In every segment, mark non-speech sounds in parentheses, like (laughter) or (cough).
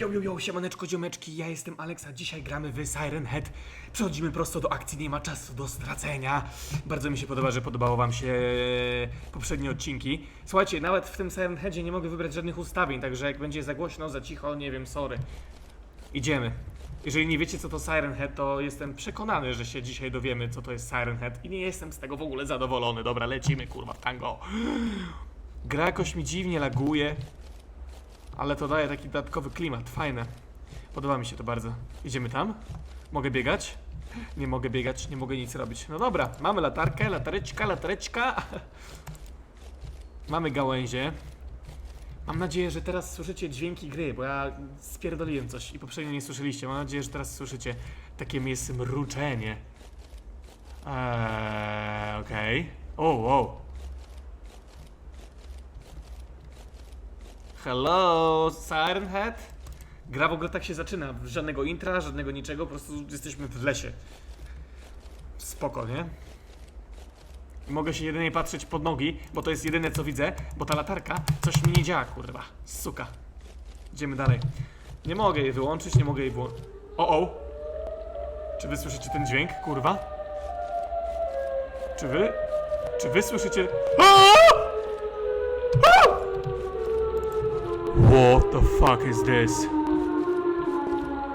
Yo, yo, yo, siemaneczko, ziomeczki, ja jestem Alex, a dzisiaj gramy w Siren Head. Przechodzimy prosto do akcji, nie ma czasu do stracenia. Bardzo mi się podoba, że podobało wam się poprzednie odcinki. Słuchajcie, nawet w tym Siren Headzie nie mogę wybrać żadnych ustawień, także jak będzie za głośno, za cicho, nie wiem, sorry. Idziemy. Jeżeli nie wiecie, co to Siren Head, to jestem przekonany, że się dzisiaj dowiemy, co to jest Siren Head i nie jestem z tego w ogóle zadowolony. Dobra, lecimy, kurwa, w tango. Gra jakoś mi dziwnie laguje. Ale to daje taki dodatkowy klimat, fajne. Podoba mi się to bardzo. Idziemy tam? Mogę biegać? Nie mogę biegać, nie mogę nic robić. No dobra, mamy latarkę, latareczka, latareczka. (laughs) Mamy gałęzie. Mam nadzieję, że teraz słyszycie dźwięki gry, bo ja spierdoliłem coś i poprzednio nie słyszeliście. Mam nadzieję, że teraz słyszycie takie miejsce mruczenie. Eee, okej. O, wow. Hello, Siren Head? Gra w ogóle tak się zaczyna. Żadnego intra, żadnego niczego, po prostu jesteśmy w lesie. Spoko, nie? Mogę się jedynie patrzeć pod nogi, bo to jest jedyne co widzę, bo ta latarka coś mi nie działa, kurwa. Suka. Idziemy dalej. Nie mogę jej wyłączyć, nie mogę jej włączyć. O, o! Czy wy słyszycie ten dźwięk, kurwa? Czy wy? Czy wy słyszycie? Aaaa! What the fuck is this?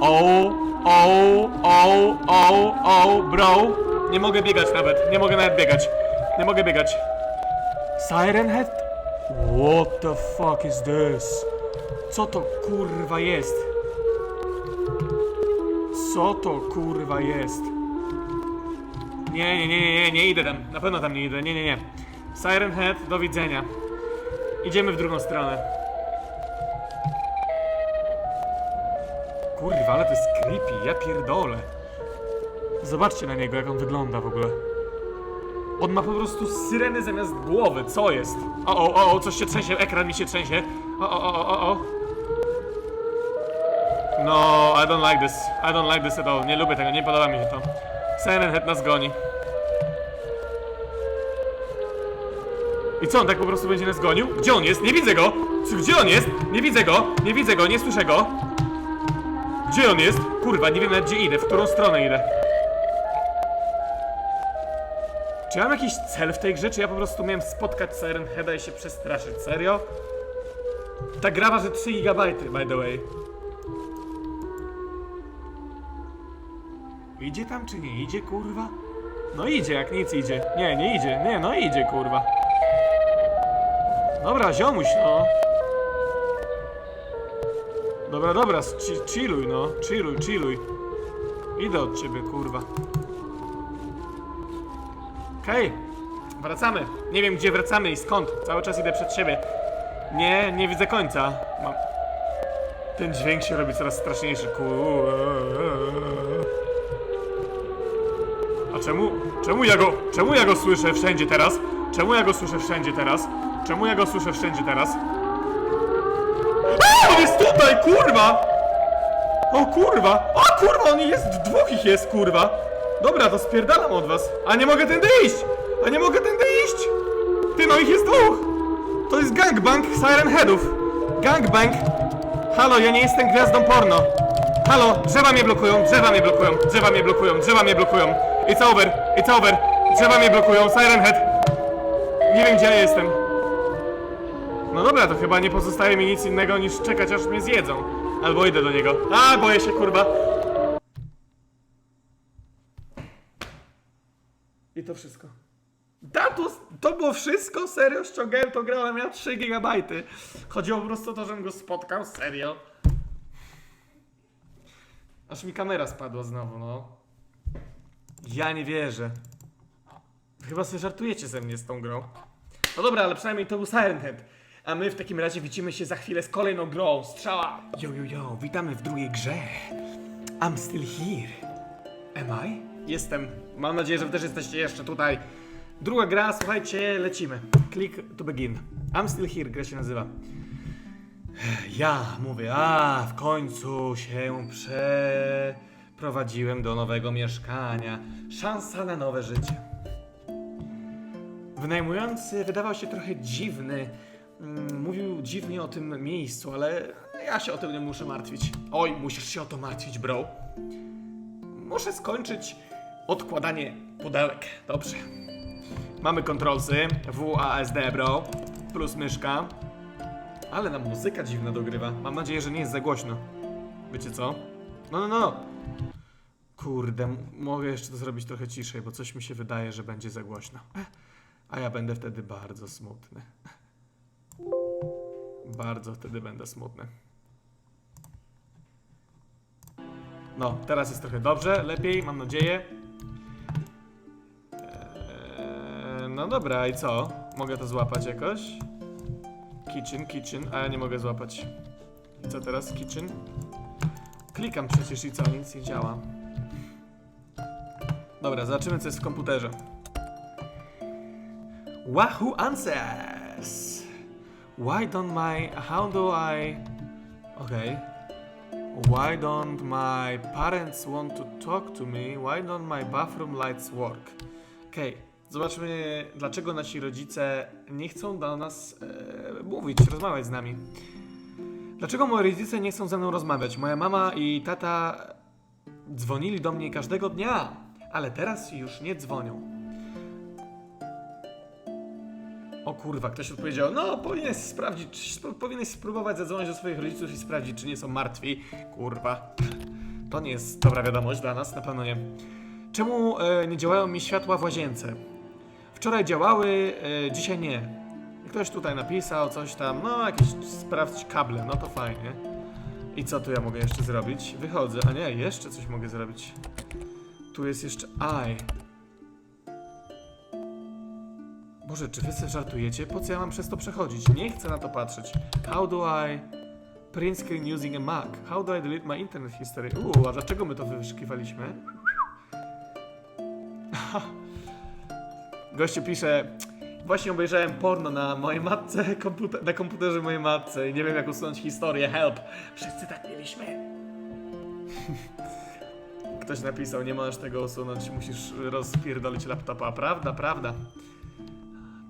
Oh, oh, oh, oh, oh, bro. Nie mogę biegać nawet, nie mogę nawet biegać. Nie mogę biegać. Siren Head? What the fuck is this? Co to kurwa jest? Co to kurwa jest? Nie, nie, nie, nie, nie, nie idę tam. Na pewno tam nie idę. Nie, nie, nie. Siren Head, do widzenia. Idziemy w drugą stronę. Kurwa, ale to jest creepy, ja pierdolę. Zobaczcie na niego, jak on wygląda w ogóle. On ma po prostu syreny zamiast głowy, co jest? O, o, o, o, coś się trzęsie, ekran mi się trzęsie. O, o, o, o, o. No, I don't like this. I don't like this at all. Nie lubię tego, nie podoba mi się to. Siren Head nas goni. I co, on tak po prostu będzie nas gonił? Gdzie on jest? Nie widzę go! Gdzie on jest? Nie widzę go! Nie widzę go, nie słyszę go! Gdzie on jest? Kurwa, nie wiem nawet gdzie idę, w którą stronę idę. Czy ja mam jakiś cel w tej grze, czy ja po prostu miałem spotkać Siren Heada i się przestraszyć? Serio? Ta gra waży 3 GB, by the way. Idzie tam czy nie idzie, kurwa? No idzie, jak nic idzie. Nie, nie idzie. Nie, no idzie, kurwa. Dobra, ziomuś, no. Dobra, dobra, chi- chilluj, no. Chilluj, chilluj. Idę od ciebie, kurwa. Okej, wracamy. Nie wiem, gdzie wracamy i skąd. Cały czas idę przed siebie. Nie, nie widzę końca. Mam... Ten dźwięk się robi coraz straszniejszy. A czemu, czemu ja go, czemu ja go słyszę wszędzie teraz? Czemu ja go słyszę wszędzie teraz? Czemu ja go słyszę wszędzie teraz? A, on jest tutaj, kurwa! O kurwa! O kurwa, on jest, dwóch ich jest, kurwa! Dobra, to spierdalam od was. A nie mogę tędy iść! A nie mogę tędy iść! Ty, no ich jest dwóch! To jest gangbang Siren Headów! Gangbang! Halo, ja nie jestem gwiazdą porno! Halo, drzewa mnie blokują, drzewa mnie blokują, drzewa mnie blokują, drzewa mnie blokują! It's over, it's over! Drzewa mnie blokują, Siren Head! Nie wiem, gdzie ja jestem. No dobra, to chyba nie pozostaje mi nic innego niż czekać, aż mnie zjedzą. Albo idę do niego. A, boję się, kurwa! I to wszystko. Datus, to było wszystko? Serio? Ściągałem to grę, ale miał 3 GB. Chodziło po prostu o to, żebym go spotkał, serio. Aż mi kamera spadła znowu, no. Ja nie wierzę. Chyba sobie żartujecie ze mnie z tą grą. No dobra, ale przynajmniej to był Siren Head. A my w takim razie widzimy się za chwilę z kolejną grą. Strzała! Yo, yo, yo, witamy w drugiej grze. I'm still here. Am I? Jestem. Mam nadzieję, że wy też jesteście jeszcze tutaj. Druga gra, słuchajcie, lecimy. Click to begin. I'm still here, gra się nazywa. Ja mówię, a w końcu się przeprowadziłem do nowego mieszkania. Szansa na nowe życie. Wynajmujący wydawał się trochę dziwny. Mm, Mówił dziwnie o tym miejscu, ale Ja się o tym nie muszę martwić. Oj, musisz się o to martwić, bro. Muszę skończyć odkładanie pudełek. Dobrze. Mamy kontrolsy. WASD, bro. Plus myszka. Ale nam muzyka dziwna dogrywa. Mam nadzieję, że nie jest za głośno. Wiecie co? No, no, no. Kurde, mogę jeszcze to zrobić trochę ciszej, bo coś mi się wydaje, że będzie za głośno. A ja będę wtedy bardzo smutny. Bardzo wtedy będę smutny. No, teraz jest trochę dobrze, lepiej, mam nadzieję. Eee, no dobra, i co? Mogę to złapać jakoś? Kitchen, kitchen, a ja nie mogę złapać. I co teraz? Kitchen? Klikam przecież i co? Nic nie działa. Dobra, zobaczymy co jest w komputerze. Wahoo Answers! Why don't my... How do I... Okay. Why don't my parents want to talk to me? Why don't my bathroom lights work? Okej, zobaczmy, dlaczego nasi rodzice nie chcą do nas e, mówić, rozmawiać z nami. Dlaczego moi rodzice nie chcą ze mną rozmawiać? Moja mama i tata dzwonili do mnie każdego dnia, ale teraz już nie dzwonią. O kurwa, ktoś odpowiedział, no powinieneś sprawdzić, sp- powinieneś spróbować zadzwonić do swoich rodziców i sprawdzić, czy nie są martwi. Kurwa. To nie jest dobra wiadomość dla nas, na pewno nie. Czemu e, nie działają mi światła w łazience? Wczoraj działały, e, dzisiaj nie. Ktoś tutaj napisał coś tam, no jakieś sprawdź kable, no to fajnie. I co tu ja mogę jeszcze zrobić? Wychodzę, a nie, jeszcze coś mogę zrobić. Tu jest jeszcze I. Boże, czy wy sobie żartujecie? Po co ja mam przez to przechodzić? Nie chcę na to patrzeć. How do I print screen using a Mac? How do I delete my internet history? Uuu, a dlaczego my to wyszukiwaliśmy? (laughs) Gościu pisze, właśnie obejrzałem porno na mojej matce, komputer, na komputerze mojej matce i nie wiem jak usunąć historię, help. Wszyscy tak mieliśmy. (laughs) Ktoś napisał, nie możesz tego usunąć, musisz rozpierdolić laptopa. Prawda, prawda.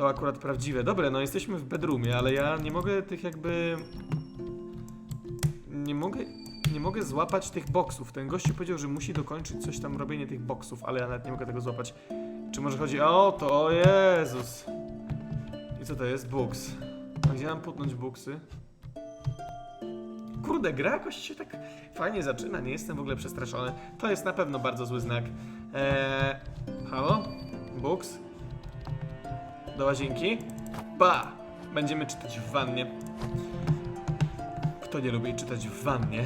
To akurat prawdziwe. Dobre, no jesteśmy w bedroomie, ale ja nie mogę tych jakby... Nie mogę... Nie mogę złapać tych boksów. Ten gościu powiedział, że musi dokończyć coś tam robienie tych boksów, ale ja nawet nie mogę tego złapać. Czy może chodzi o to? O Jezus! I co to jest? Books. A gdzie mam putnąć buksy? Kurde, gra jakoś się tak fajnie zaczyna, nie jestem w ogóle przestraszony. To jest na pewno bardzo zły znak. Eee, halo? Books? Do łazienki? Ba! Będziemy czytać w wannie. Kto nie lubi czytać w wannie?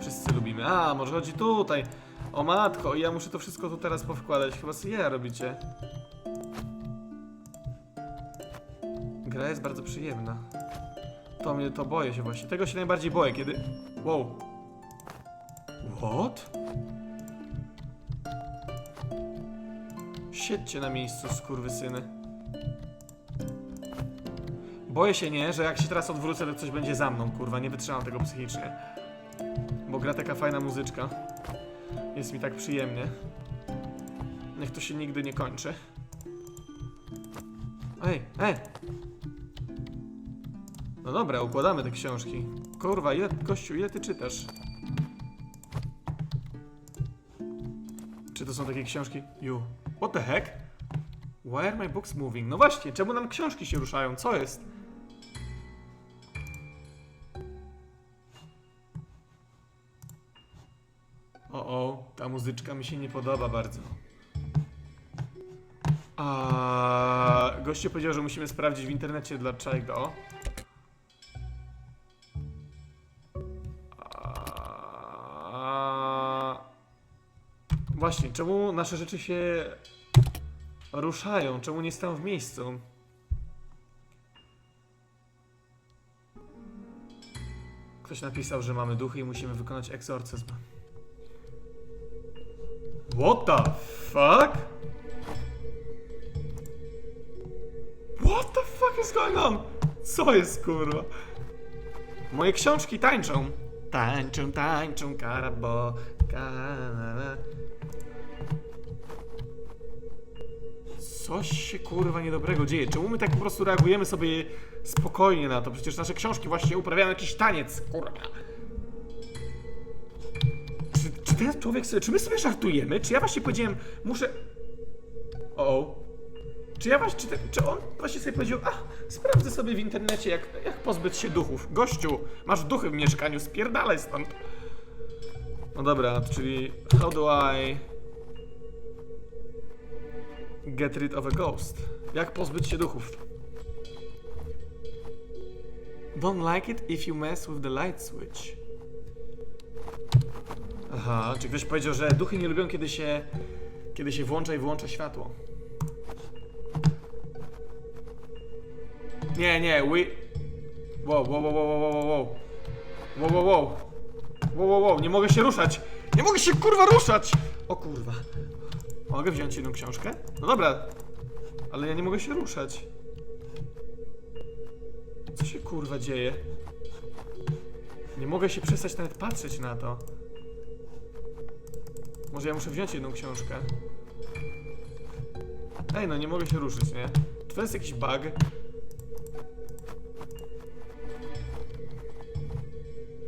Wszyscy lubimy. A, może chodzi tutaj. O matko, ja muszę to wszystko tu teraz powkładać. Chyba sobie ja robicie. Gra jest bardzo przyjemna. To mnie, to boję się właśnie. Tego się najbardziej boję, kiedy... Wow. What? Siedźcie na miejscu, skurwysyny. Boję się nie, że jak się teraz odwrócę, to coś będzie za mną, kurwa, nie wytrzymam tego psychicznie. Bo gra taka fajna muzyczka. Jest mi tak przyjemnie. Niech to się nigdy nie kończy. Ej, ej! No dobra, układamy te książki. Kurwa, ile, gościu, ile ty czytasz? Czy to są takie książki? You. What the heck? Why are my books moving? No właśnie, czemu nam książki się ruszają? Co jest? Muzyczka mi się nie podoba bardzo. A gościu powiedział, że musimy sprawdzić w internecie dlaczego. A... Właśnie, czemu nasze rzeczy się ruszają? Czemu nie stoją w miejscu? Ktoś napisał, że mamy duchy i musimy wykonać egzorcyzm. What the fuck? What the fuck is going on? Co jest kurwa? Moje książki tańczą. Tańczą, tańczą, karabo, kana. Coś się kurwa niedobrego dzieje. Czemu my tak po prostu reagujemy sobie spokojnie na to? Przecież nasze książki właśnie uprawiają jakiś taniec, kurwa. Człowiek sobie, czy my sobie żartujemy? Czy ja właśnie powiedziałem, muszę... O, czy ja właśnie, czy, ten, czy on właśnie sobie powiedział, ach, sprawdzę sobie w internecie, jak, jak pozbyć się duchów. Gościu, masz duchy w mieszkaniu, spierdalaj stąd. No dobra, czyli how do I get rid of a ghost? Jak pozbyć się duchów? Don't like it if you mess with the light switch. Aha, czy ktoś powiedział, że duchy nie lubią, kiedy się, kiedy się włącza i wyłącza światło. Nie, nie, we... Wow, wow, wow, wow, wow, wow, wow. Wow, wow, wow. Wow, wow, nie mogę się ruszać. Nie mogę się kurwa ruszać! O kurwa. Mogę wziąć jedną książkę? No dobra. Ale ja nie mogę się ruszać. Co się kurwa dzieje? Nie mogę się przestać nawet patrzeć na to. Może ja muszę wziąć jedną książkę. Ej, no nie mogę się ruszyć, nie? Czy to jest jakiś bug?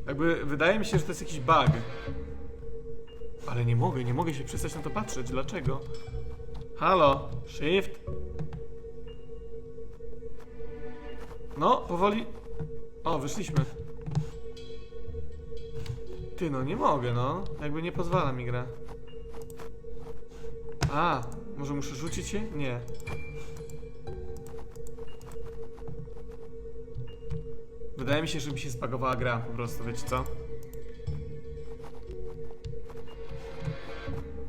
Jakby wydaje mi się, że to jest jakiś bug. Ale nie mogę, nie mogę się przestać na to patrzeć. Dlaczego? Halo? Shift? No, powoli. O, wyszliśmy. Ty, no nie mogę, no. Jakby nie pozwala mi gra. A, może muszę rzucić je? Nie. Wydaje mi się, że mi się spagowała gra po prostu, wiecie co?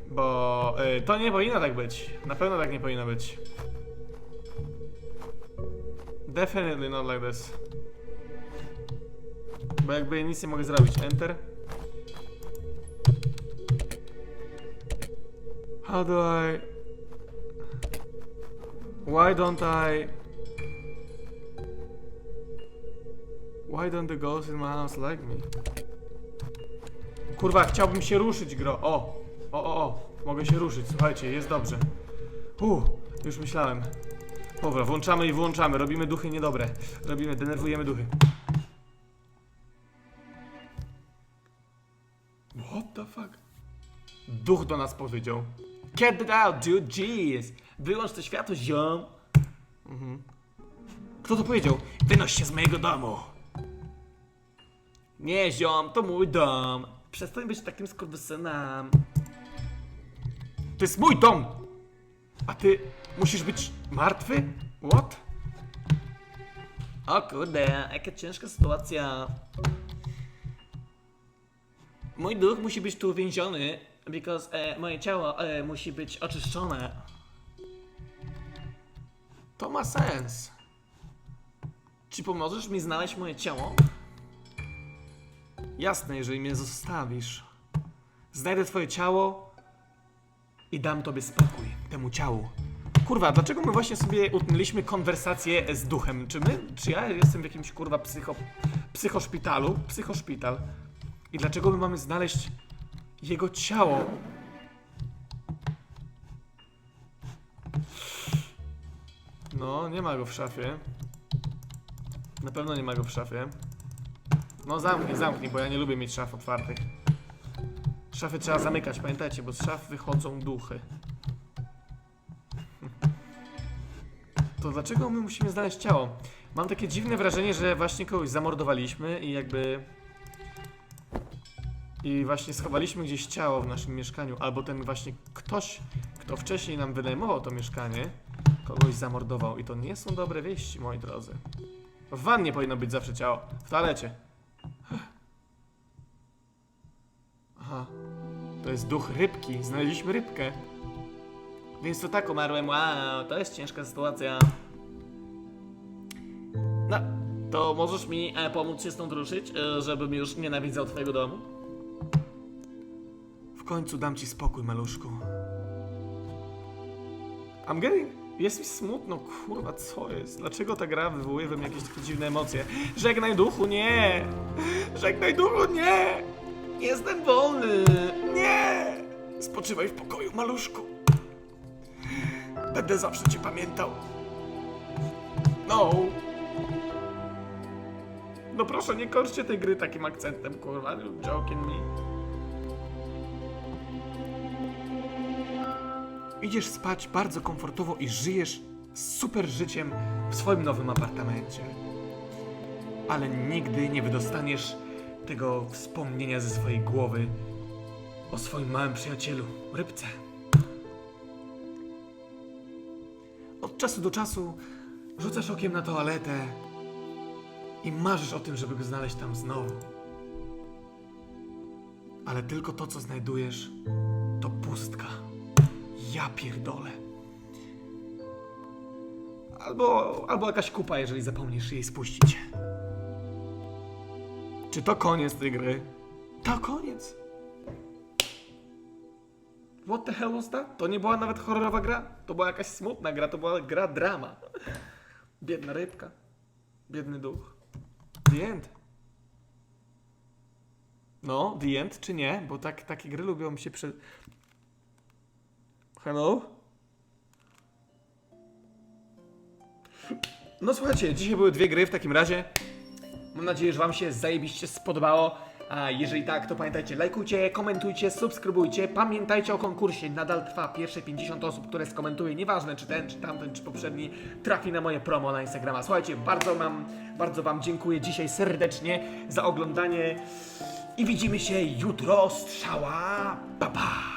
Bo y, to nie powinno tak być. Na pewno tak nie powinno być. Definitely not like this. Bo jakby nic nie mogę zrobić. Enter. How do I... Why don't I... Why don't the ghosts in my house like me? Kurwa, chciałbym się ruszyć, gro. O! O, o, o! Mogę się ruszyć, słuchajcie, jest dobrze. Uh, już myślałem. Dobra, włączamy i wyłączamy. Robimy duchy niedobre. Robimy, denerwujemy duchy. What the fuck? Duch do nas powiedział. Get it out, dude, jeez. Wyłącz to światło, ziom. Mhm. Kto to powiedział? Wynoś się z mojego domu. Nie, ziom, to mój dom. Przestań być takim skurwysynem. To jest mój dom! A ty musisz być martwy? What? O kurde, jaka ciężka sytuacja. Mój duch musi być tu uwięziony, because e, moje ciało e, musi być oczyszczone. To ma sens. Czy pomożesz mi znaleźć moje ciało? Jasne, jeżeli mnie zostawisz. Znajdę twoje ciało i dam tobie spokój, temu ciału. Kurwa, dlaczego my właśnie sobie utnęliśmy konwersację z duchem? Czy my, czy ja jestem w jakimś kurwa psycho, psychoszpitalu? Psychoszpital. I dlaczego my mamy znaleźć jego ciało? No, nie ma go w szafie. Na pewno nie ma go w szafie. No zamknij, zamknij, bo ja nie lubię mieć szaf otwartych. Szafy trzeba zamykać, pamiętajcie, bo z szaf wychodzą duchy. (laughs) To dlaczego my musimy znaleźć ciało? Mam takie dziwne wrażenie, że właśnie kogoś zamordowaliśmy i jakby... I właśnie schowaliśmy gdzieś ciało w naszym mieszkaniu, albo ten właśnie ktoś, kto wcześniej nam wynajmował to mieszkanie, kogoś zamordował. I to nie są dobre wieści, moi drodzy. W wannie powinno być zawsze ciało. W toalecie. Aha. To jest duch rybki. Znaleźliśmy rybkę. Więc to tak umarłem. Wow, to jest ciężka sytuacja. No, to możesz mi e, pomóc się stąd ruszyć, e, żebym już nienawidzał twojego domu? Końcu dam ci spokój, maluszku. I'm getting... Jest mi smutno, kurwa, co jest? Dlaczego ta gra wywołuje we mnie jakieś takie dziwne emocje? Żegnaj duchu, nie! Żegnaj duchu, nie! Jestem wolny! Nie! Spoczywaj w pokoju, maluszku. Będę zawsze cię pamiętał. No. No proszę, nie kończcie tej gry takim akcentem, kurwa. Joking me. Idziesz spać bardzo komfortowo i żyjesz super życiem w swoim nowym apartamencie. Ale nigdy nie wydostaniesz tego wspomnienia ze swojej głowy o swoim małym przyjacielu, rybce. Od czasu do czasu rzucasz okiem na toaletę i marzysz o tym, żeby go znaleźć tam znowu. Ale tylko to, co znajdujesz, to pustka. Ja pierdolę. Albo, albo jakaś kupa, jeżeli zapomnisz jej spuścić. Czy to koniec tej gry? To koniec. What the hell was that? To nie była nawet horrorowa gra. To była jakaś smutna gra, to była gra drama. Biedna rybka. Biedny duch. The end. No, the end czy nie? Bo tak, takie gry lubią się przy... Hello? No słuchajcie, dzisiaj były dwie gry w takim razie. Mam nadzieję, że Wam się zajebiście spodobało. A jeżeli tak, to pamiętajcie, lajkujcie, komentujcie, subskrybujcie. Pamiętajcie o konkursie. Nadal trwa pierwsze 50 osób, które skomentuje. Nieważne, czy ten, czy tamten, czy poprzedni trafi na moje promo na Instagrama. Słuchajcie, bardzo mam, bardzo Wam dziękuję dzisiaj serdecznie za oglądanie. I widzimy się jutro. Strzała. Pa, pa.